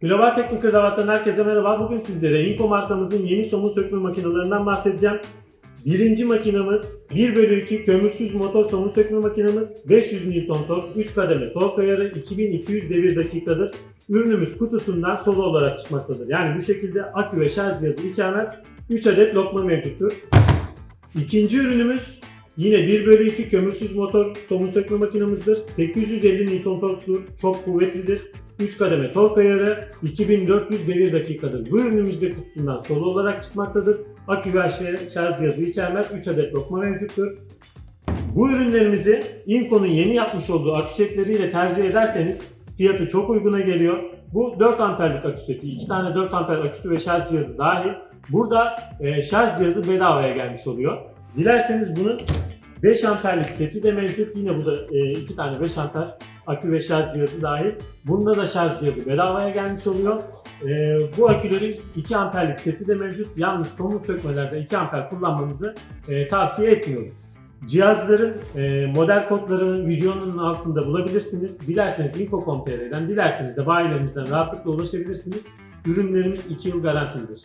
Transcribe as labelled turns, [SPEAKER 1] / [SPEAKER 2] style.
[SPEAKER 1] Global Teknik Kravat'tan herkese merhaba. Bugün sizlere Inco markamızın yeni somun sökme makinelerinden bahsedeceğim. Birinci makinamız 1 bölü 2 kömürsüz motor somun sökme makinamız. 500 Newton tork, 3 kademe tork ayarı, 2200 devir dakikadır. Ürünümüz kutusundan solo olarak çıkmaktadır. Yani bu şekilde akü ve şarj cihazı içermez. 3 adet lokma mevcuttur. İkinci ürünümüz yine 1 bölü 2 kömürsüz motor somun sökme makinamızdır. 850 Newton torktur. Çok kuvvetlidir. 3 kademe tork ayarı 2400 devir dakikadır. Bu ürünümüz de kutusundan solo olarak çıkmaktadır. Akü ve şarj cihazı içermez. 3 adet lokma mevcuttur. Bu ürünlerimizi Inco'nun yeni yapmış olduğu akü setleriyle tercih ederseniz fiyatı çok uyguna geliyor. Bu 4 amperlik akü seti. 2 tane 4 amper aküsü ve şarj cihazı dahil. Burada e, şarj cihazı bedavaya gelmiş oluyor. Dilerseniz bunun 5 amperlik seti de mevcut. Yine burada 2 tane 5 amper akü ve şarj cihazı dahil. Bunda da şarj cihazı bedavaya gelmiş oluyor. E, bu akülerin 2 amperlik seti de mevcut. Yalnız somun sökmelerde 2 amper kullanmanızı e, tavsiye etmiyoruz. Cihazların e, model kodlarını videonun altında bulabilirsiniz. Dilerseniz info.com.tr'den, dilerseniz de bayilerimizden rahatlıkla ulaşabilirsiniz. Ürünlerimiz 2 yıl garantilidir.